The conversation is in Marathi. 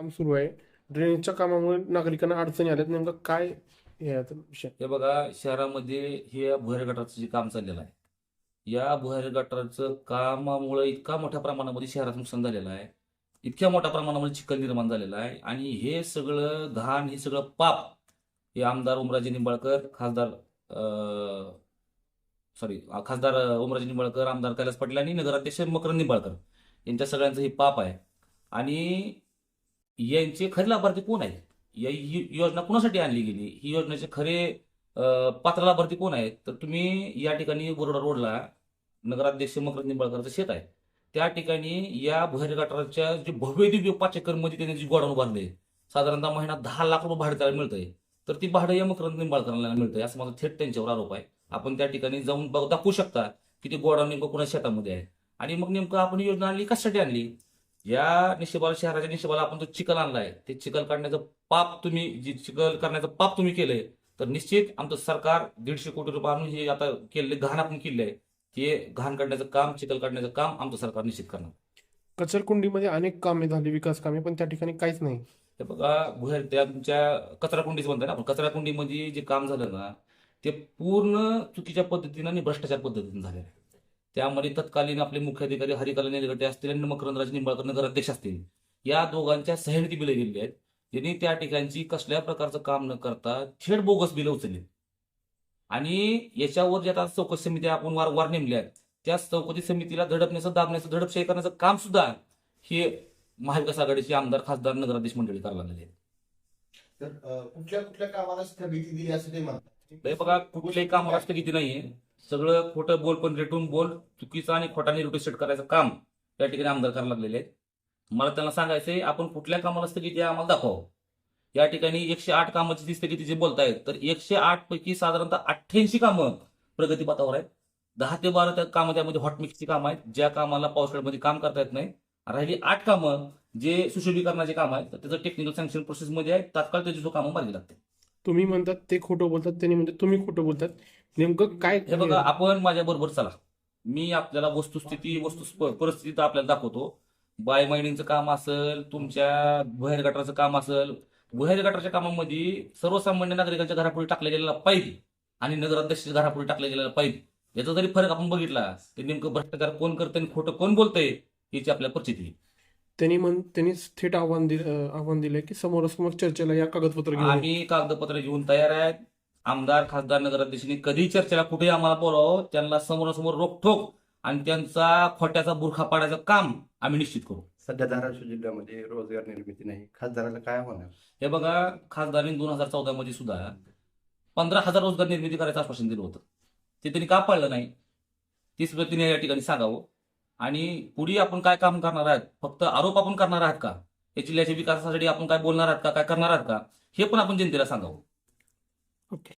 काम सुरू आहे. ड्रेनेजच्या कामामुळे नागरिकांना अडचणी आल्यात. नेमकं काय हे आहे आता विषय? हे बघा शहरामध्ये हे भुयारी गटाचं जे काम चाललेलं आहे या भुयारी गटाचं कामामुळे इतका मोठ्या प्रमाणामध्ये शहरात नुकसान झालेलं आहे. इतक्या मोठ्या प्रमाणामध्ये चिखल निर्माण झालेला आहे. आणि हे सगळं घाण हे सगळं पाप हे आमदार उमराजे निंबाळकर खासदार सॉरी खासदार उमराजे निंबाळकर आमदार कैलास पाटील आणि नगराध्यक्ष मकरंद निंबाळकर यांच्या सगळ्यांचं हे पाप आहे. आणि यांचे खरे लाभार्थी कोण आहेत? या ही योजना कुणासाठी आणली गेली? ही योजनेचे खरे पात्र लाभार्थी कोण आहेत? तर तुम्ही या ठिकाणी बोर्डा रोडला नगराध्यक्ष मकरंद निंबाळकरचं शेत आहे. त्या ठिकाणी या भुयारी गटाराच्या जे भव्य दिव्य पाच मध्ये त्यांनी जी गोडाऊन उभारले साधारणतः महिना दहा लाख रुपये भाडे त्याला मिळतंय. तर ती भाडं या मकरंद निंबाळकरांना मिळतंय असं माझा थेट त्यांच्यावर आरोप आहे. आपण त्या ठिकाणी जाऊन बघ- दाखवू शकता की ते गोडाऊन नेमकं कुणा शेतामध्ये आहे. आणि मग नेमकं आपण ही योजना आणली कशासाठी आणली? या निशेबाला शहराच्या निशेबाला आपण जो चिखल आणलाय ते चिखल काढण्याचं पाप तुम्ही जी चिखल करण्याचं पाप तुम्ही केलंय तर निश्चित आमचं सरकार दीडशे कोटी रुपये आणून हे आता केले घाण आपण केले आहे ते घाण काढण्याचं काम चिखल काढण्याचं काम आमचं सरकार निश्चित करणार. कचरकुंडीमध्ये अनेक कामे झाली विकास कामे पण त्या ठिकाणी काहीच नाही. हे बघा भुयार त्या तुमच्या कचरा कुंडीच म्हणताय ना आपण. कचरा कुंडीमध्ये जे काम झालं ना ते पूर्ण चुकीच्या पद्धतीनं आणि भ्रष्टाचार पद्धतीने झालेलं आहे. त्यामध्ये तत्कालीन आपले मुख्याधिकारी हरिकला निलगटे असतील आणि मकरंदराज निंबाळकर नगराध्यक्ष असतील. या दोघांच्या सह्याने ती बिलं गेलेली आहेत. त्यांनी त्या ठिकाणची कसल्या प्रकारचं काम न करता थेट बोगस बिलं उचलली. आणि याच्यावर जे आता चौकशी समिती आपण वारंवार नेमल्या आहेत त्या चौकशी समितीला धडपण्याचं दाबण्याचं धडपशाही करण्याचं काम सुद्धा हे महाविकास आघाडीचे आमदार खासदार नगराध्यक्ष मंडळी करायला लागलेले आहेत. कुठल्या कुठल्या कामाला स्थगिती दिली असं ते म्हणतात? बघा कुठल्याही कामाला स्थगिती नाहीये. सगळं खोटं बोल पण रेटून बोल चुकीचा आणि खोटाने निरोटी करायचं काम त्या ठिकाणी आमदार करायला लागलेले आहेत. मला त्यांना सांगायचंय आपण कुठल्या कामाला स्थगिती आम्हाला दाखवा हो. या ठिकाणी एकशे आठ कामाची जी स्थगिती जे बोलतायत तर एकशे आठ पैकी साधारणतः अठ्ठ्याऐंशी कामं प्रगतीपथावर आहेत. दहा ते बारा त्या कामं त्यामध्ये हॉटमिक्सची कामं आहेत ज्या कामाला पावसाळ्यामध्ये काम करता येत नाही. राहिली आठ कामं जे सुशोभीकरणाचे काम आहेत तर त्याचं टेक्निकल सँक्शन प्रोसेसमध्ये आहे तात्काळ त्याची जो कामं मार्गी लागते तुम्ही म्हणतात ते खोटं बोलतात त्यांनी म्हणतात तुम्ही खोटं बोलतात. नेमकं काय हे बघा आपण माझ्या बरोबर चला. मी आपल्याला वस्तुस्थिती वस्तू परिस्थिती आपल्याला दाखवतो. बाय मायनिंगचं काम असेल तुमच्या भुयारी गटाराचं काम असेल भुयारी गटाच्या कामामध्ये सर्वसामान्य नागरिकांच्या घरापुढे टाकल्या गेलेला पाहिजे आणि नगराध्यक्षाच्या घरापुढे टाकल्या गेलेला पाहिजे याचा जरी फरक आपण बघितला ते नेमकं भ्रष्टाचार कोण करतं आणि खोटं कोण बोलतंय याची आपल्याला परिस्थिती त्यांनी म्हण त्यांनी थेट आव्हान दिलं आव्हान दिलंय की समोरासमोर चर्चेला या कागदपत्र घेऊन. आम्ही कागदपत्र घेऊन तयार आहेत. आमदार खासदार नगराध्यक्षांनी कधी चर्चेला कुठे आम्हाला बोलावं त्यांना समोरासमोर रोखठोक आणि त्यांचा खोट्याचा बुरखा पाडायचं काम आम्ही निश्चित करू. सध्या धाराशिव जिल्ह्यामध्ये रोजगार निर्मिती नाही. खासदाराला काय होणार हे बघा खासदारांनी दोन हजार चौदा मध्ये सुद्धा पंधरा हजार रोजगार निर्मिती करायचं आश्वासन दिलं होतं. ते त्यांनी का पाळलं नाही? ते सुद्धा तिने या ठिकाणी सांगावं. आणि पुढे आपण काय काम करणार आहात? फक्त आरोप आपण करणार आहात का? या जिल्ह्याच्या विकासासाठी आपण काय बोलणार आहात का? काय करणार आहात का? हे पण आपण जनतेला सांगावं. ओके